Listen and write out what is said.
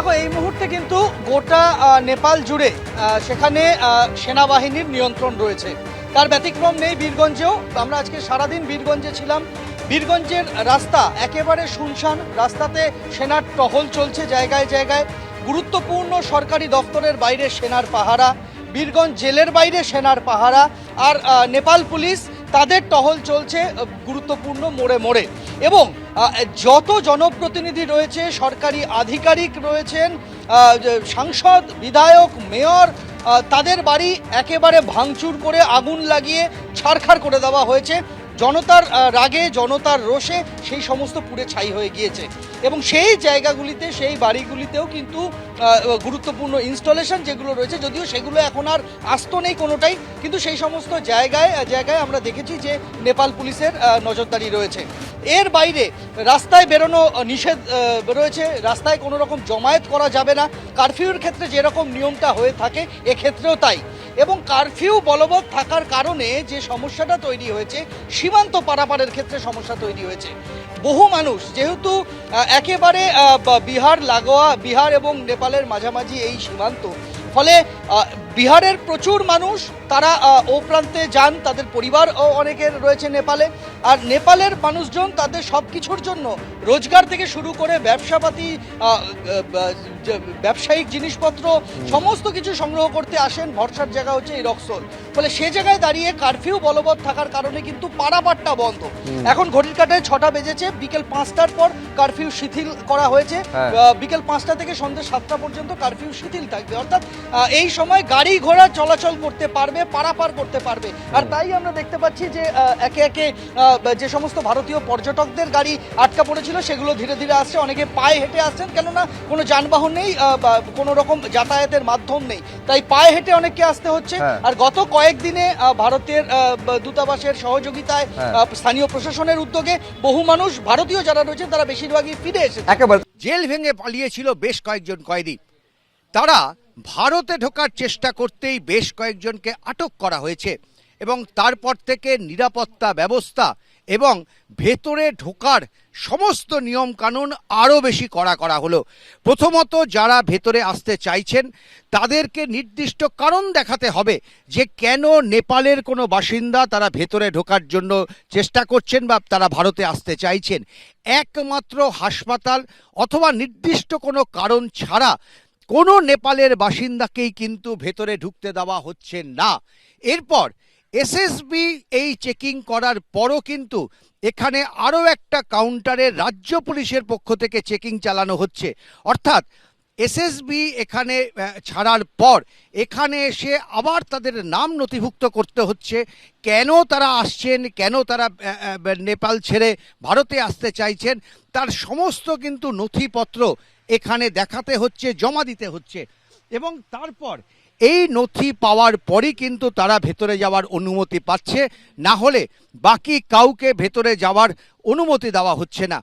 দেখো, এই মুহূর্তে কিন্তু গোটা নেপাল জুড়ে সেখানে সেনাবাহিনীর নিয়ন্ত্রণ রয়েছে। তার ব্যতিক্রম নেই বীরগঞ্জেও। আমরা আজকে সারাদিন বীরগঞ্জে ছিলাম। বীরগঞ্জের রাস্তা একেবারে শুনশান। রাস্তাতে সেনার টহল চলছে জায়গায় জায়গায়। গুরুত্বপূর্ণ সরকারি দপ্তরের বাইরে সেনার পাহারা। বীরগঞ্জ জেলের বাইরে সেনার পাহারা। আর নেপাল পুলিশ তাদের টহল চলছে গুরুত্বপূর্ণ মোড়ে মোড়ে। এবং যত জনপ্রতিনিধি রয়েছে, সরকারি আধিকারিক রয়েছেন সাংসদ, বিধায়ক, মেয়র তাদের বাড়ি একেবারে ভাঙচুর করে আগুন লাগিয়ে ছাড়খাড় করে দেওয়া হয়েছে। জনতার রাগে, জনতার রোষে সেই সমস্ত পুড়ে ছাই হয়ে গিয়েছে। এবং সেই জায়গাগুলিতে, সেই বাড়িগুলিতেও কিন্তু গুরুত্বপূর্ণ ইনস্টলেশন যেগুলো রয়েছে, যদিও সেগুলো এখন আর আস্ত নেই কোনোটাই, কিন্তু সেই সমস্ত জায়গায় জায়গায় আমরা দেখেছি যে নেপাল পুলিশের নজরদারি রয়েছে। এর বাইরে রাস্তায় বেরোনো নিষেধ রয়েছে। রাস্তায় কোনো রকম জমায়েত করা যাবে না। কারফিউর ক্ষেত্রে যেরকম নিয়মটা হয়ে থাকে, এক্ষেত্রেও তাই। এবং কারফিউ বলবৎ থাকার কারণে যে সমস্যাটা তৈরি হয়েছে, সীমান্ত পারাপারের ক্ষেত্রে সমস্যা তৈরি হয়েছে। বহু মানুষ, যেহেতু একেবারে বিহার, লাগোয়া, বিহার এবং নেপালের মাঝামাঝি এই সীমান্ত, ফলে বিহারের প্রচুর মানুষ তারা ও প্রান্তে যান তাদের পরিবার ও অনেকের রয়েছে নেপালে। আর নেপালের মানুষজন তাদের সব কিছুর জন্য রোজগার থেকে শুরু করে ব্যবসাপাতি ব্যবসায়িক জিনিসপত্র সমস্ত কিছু সংগ্রহ করতে আসেন। ভরসার জায়গা হচ্ছে এই রক্সল। ফলে সে জায়গায় দাঁড়িয়ে কারফিউ বলবৎ থাকার কারণে কিন্তু পারাপারটা বন্ধ। এখন ঘড়ির কাটায় ছটা বেজেছে বিকেল পাঁচটার পর কারফিউ শিথিল করা হয়েছে। হ্যাঁ। বিকেল পাঁচটা থেকে সন্ধ্যে সাতটা পর্যন্ত কারফিউ শিথিল থাকবে। অর্থাৎ এই সময় গাড়ি ঘোড়া চলাচল করতে পারবে পারাপার করতে পারবে। আর তাই আমরা দেখতে পাচ্ছি যে আহ, একে একে আহ, যে সমস্ত ভারতীয় পর্যটকদের গাড়ি আটকা পড়েছিল সেগুলো ধীরে ধীরে আসছে। অনেকে পায়ে হেঁটে আসছেন কেননা কোনো যানবাহন নেই কোনো রকম যাতায়াতের মাধ্যম নেই। তাই পায়ে হেঁটে অনেককে আসতে হচ্ছে। হ্যাঁ। আর গত কয়েকদিনে আহ, ভারতের আহ, দূতাবাসের সহযোগিতায় হ্যাঁ। আহ, স্থানীয় প্রশাসনের উদ্যোগে বহু মানুষ ভারতীয় যারা রয়েছে তারা বেশিরভাগই ফিরে এসেছে একেবারে। জেল ভেঙে পালিয়েছিল বেশ কয়েকজন কয়েদি। তারা ভারতে ঢোকার চেষ্টা করতেই বেশ কয়েকজনকে আটক করা হয়েছে এবং তারপর থেকে নিরাপত্তা ব্যবস্থা এবং ভেতরে ঢোকার সমস্ত নিয়ম কানুন আরও বেশি কড়া করা হলো। প্রথমত যারা ভেতরে আসতে চাইছেন, তাদেরকে নির্দিষ্ট কারণ দেখাতে হবে যে কেন নেপালের কোনো বাসিন্দা তারা ভেতরে ঢোকার জন্য চেষ্টা করছেন বা তারা ভারতে আসতে চাইছেন। একমাত্র হাসপাতাল অথবা নির্দিষ্ট কোনো কারণ ছাড়া কোনো নেপালের বাসিন্দাকেই কিন্তু ভেতরে ঢুকতে দেওয়া হচ্ছে না। এরপর এসএসবি এই চেকিং করার পরও কিন্তু এখানে আরও একটা কাউন্টারে রাজ্য পুলিশের পক্ষ থেকে চেকিং চালানো হচ্ছে। অর্থাৎ এসএসবি এখানে ছাড়ার পর এখানে এসে আবার তাদের নাম নথিভুক্ত করতে হচ্ছে। কেন তারা আসছেন? কেন তারা নেপাল ছেড়ে ভারতে আসতে চাইছেন? তার সমস্ত কিন্তু নথিপত্র এখানে দেখাতে হচ্ছে, জমা দিতে হচ্ছে। এবং তারপর এই নথি পাওয়ার পরই কিন্তু তারা ভেতরে যাওয়ার অনুমতি পাচ্ছে। না হলে বাকি কাউকে ভেতরে যাওয়ার অনুমতি দেওয়া হচ্ছে না।